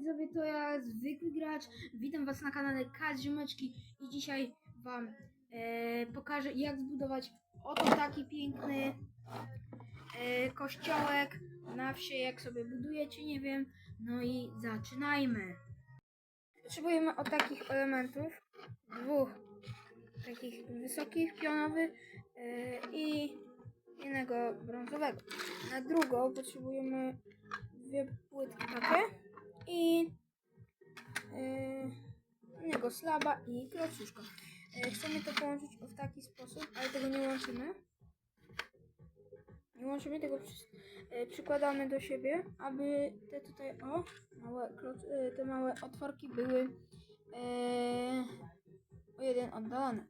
widzowie, to ja zwykły gracz. Witam was na kanale Kazimeczki i dzisiaj wam e, pokażę jak zbudować oto taki piękny e, kościołek na wsi, jak sobie budujecie, nie wiem. No i zaczynajmy. Potrzebujemy o takich elementów, dwóch takich wysokich, pionowych e, i jednego brązowego. Na drugą potrzebujemy dwie płytki takie i yy, innego slaba i klocuszka. Yy, chcemy to połączyć w taki sposób, ale tego nie łączymy. Nie łączymy tego, przy, yy, przykładamy do siebie, aby te tutaj, o, małe, kloc, yy, te małe otworki były yy, o jeden oddalone.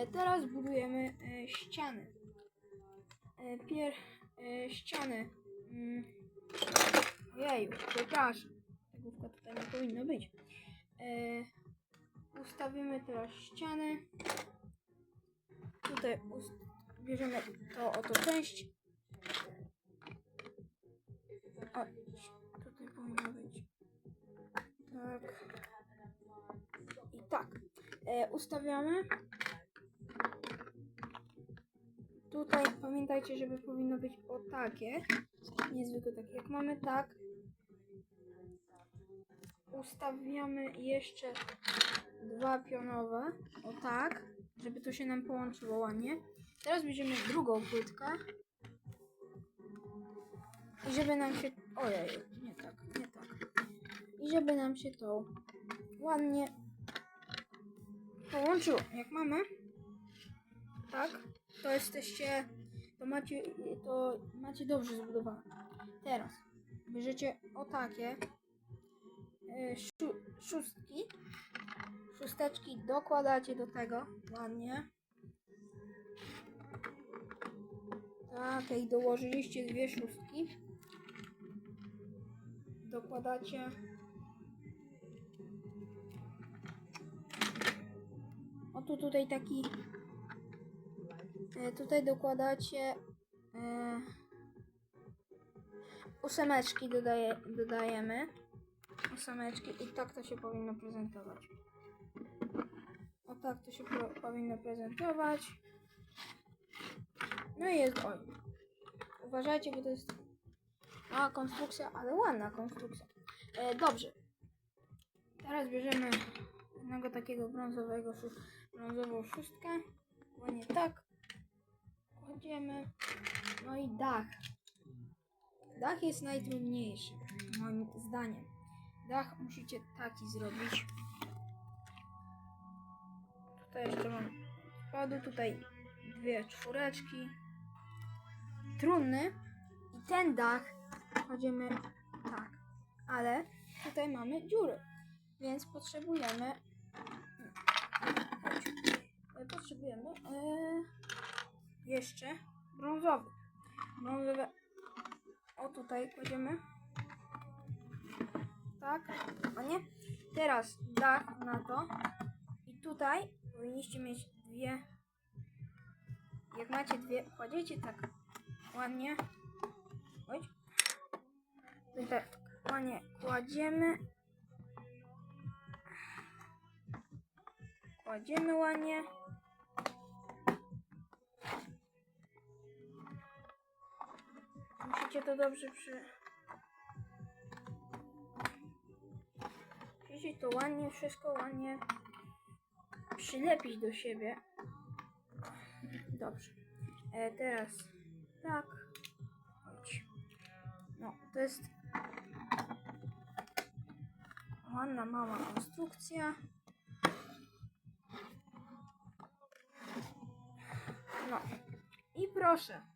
Yy, teraz budujemy yy, ściany. Yy, pier, yy, ściany. Mm, Jeju, przepraszam. Główka tutaj nie powinno być. E, ustawimy teraz ściany. Tutaj bierzemy to oto część. O, tutaj powinno być. Tak. I tak. E, ustawiamy. Tutaj pamiętajcie, żeby powinno być o takie. Niezwykle takie. Jak mamy tak, ustawiamy jeszcze dwa pionowe, o tak, żeby to się nam połączyło ładnie. Teraz bierzemy drugą płytkę i żeby nam się, ojej, nie tak, nie tak, i żeby nam się to ładnie połączyło. Jak mamy, tak, to jesteście, to macie, to macie dobrze zbudowane. Teraz bierzecie o takie y, szu, szóstki. Szósteczki dokładacie do tego ładnie. Tak, i dołożyliście dwie szóstki. Dokładacie. O tu tutaj taki. y, Tutaj dokładacie. y, ósemeczki dodaje, dodajemy. Ósemeczki i tak to się powinno prezentować. O tak to się powinno prezentować. No i jest oj. Uważajcie, bo to jest mała konstrukcja, ale ładna konstrukcja. E, dobrze. Teraz bierzemy jednego takiego brązowego, brązową szóstkę. Ładnie tak. Kładziemy. No i dach. Dach jest najtrudniejszy, moim zdaniem. Dach musicie taki zrobić. Tutaj jeszcze mam spodu, tutaj dwie czwóreczki. Trudny. I ten dach kładziemy tak. Ale tutaj mamy dziury. Więc potrzebujemy. Potrzebujemy e, jeszcze brązowy. Brązowe o tutaj kładziemy. Tak, a nie? Teraz dach na to. I tutaj powinniście mieć dwie. Jak macie dwie, kładziecie tak ładnie. Oj. Tutaj tak ładnie kładziemy. Kładziemy ładnie. Musicie to dobrze przy... To ładnie, wszystko ładnie przylepić do siebie. Dobrze. E, teraz tak. Chodź. No, to jest ładna, mała konstrukcja. No. I proszę.